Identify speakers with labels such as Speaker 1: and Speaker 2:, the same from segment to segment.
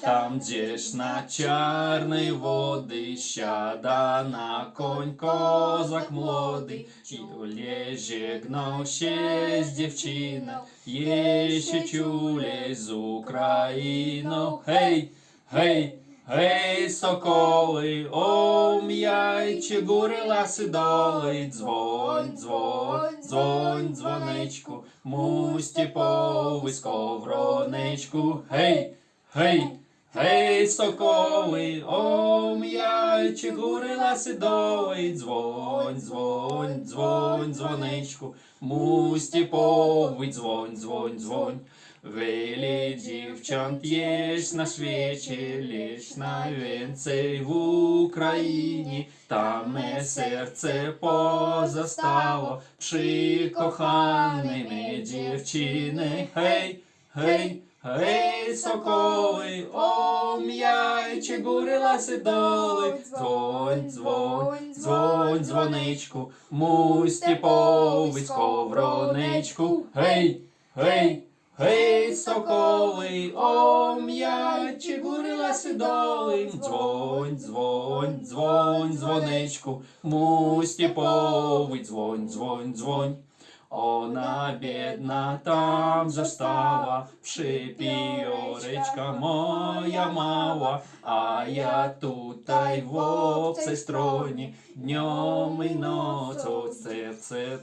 Speaker 1: Там, где ж на чарной воды щада на конь козак молодий, і гнав ще з дівчина, є ще чулі з Україну. Гей, гей, гей, соколи, ом яйче, гури ласи доли, дзвонь, дзвонь, дзвонь, дзвоничку, мусті повий сковороничку. Гей, гей, гей, соколи, ом яйче, гури ласи дзвонь, дзвонь, дзвонь, дзвоничку, мусті повий дзвонь, дзвонь, дзвонь. Вели дівчант єсть на свічі, лиш на вінці в Україні, там ме серце позастало, пши коханими дівчини. Гей, гей, гей, соколи, ом яйче, гурила доли, дзвонь, дзвонь, дзвонь, дзвоничку, мусті повить сковороничку. Гей, гей, Гей, соколи, ом яйче, гурила доли, дзвонь, дзвонь, дзвонь, дзвоничку, мусті повить, дзвонь, дзвонь, дзвонь. Она бедна там застала, Шипіоречка шипі оречка моя мала, а я тут та й в обцей строні, днем і ночью серце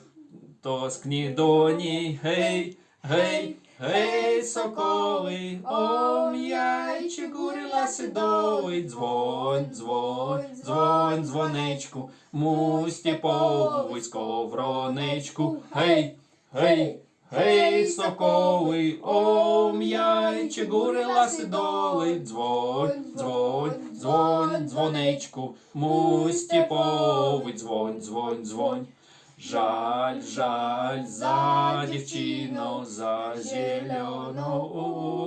Speaker 1: тоскні доні, гей, гей, гей, соколи, ом яйче, гурила сидоли, дзвонь, дзвонь, дзвонь, дзвоничку, мусті повить сковороничку, гей, гей, гей, соколи, ом яйче, гурила сидоли, дзвонь, дзвонь, дзвонь, дзвоничку, мусті повить, дзвонь, дзвонь, дзвонь. Жаль, жаль за дівчину, за зелену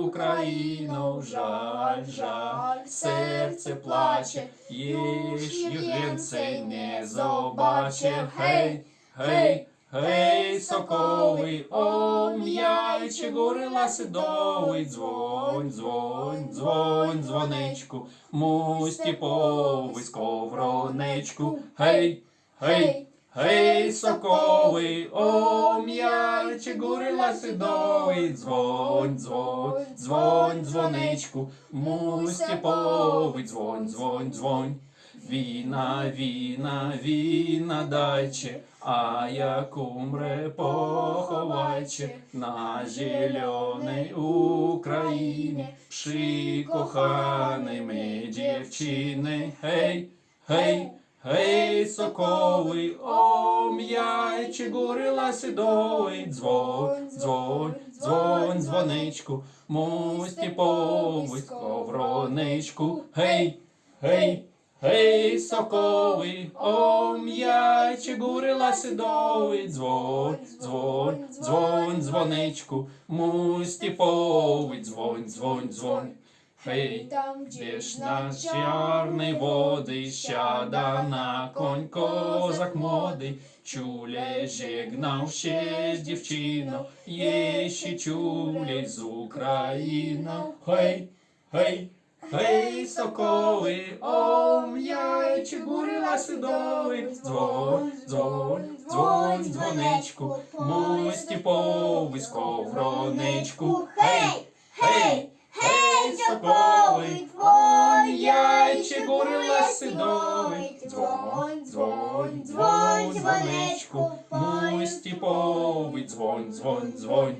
Speaker 1: Україну, жаль, жаль, серце плаче, їж югенце не побаче, гей, гей, гей, соколи, ом яйче, горила сидовий, дзвонь, дзвонь, дзвонь, дзвоничку, мусті повий сковороничку, гей, гей, Гей, соколи, ом яйче, гурила сидовий, дзвонь, дзвонь, дзвонь, дзвоничку, мусті повий, дзвонь, дзвонь, дзвонь. Віна, віна, віна дайче, а як умре поховайче на зеленій Україні, пши коханими дівчини, гей, гей, Гей, соколи, ом яйче, гурила сидой, дзвонь, дзвонь, дзвонь, дзвоничку, мусті повить сковороничку, гей, гей, гей, соколи, ом яйче, гурила сидой, дзвонь, дзвонь, дзвонь, дзвоничку, мусті повить, дзвонь, дзвонь, дзвонь. Гей,
Speaker 2: Там,
Speaker 1: де на чарний води щада на конь козак модий, чуле жегнав ще з дівчино, є ще чуле з Україна. Гей, гей, гей, соколи, ом яйче, гурила сидоли, дзвонь, дзвонь, дзвонь, дзвоничку, мусті повий сковороничку. Гей, гей, гей, сидоли, дзвонь, дзвонь, дзвонь, дзвоничку, мусті повий, дзвонь, дзвонь, дзвонь.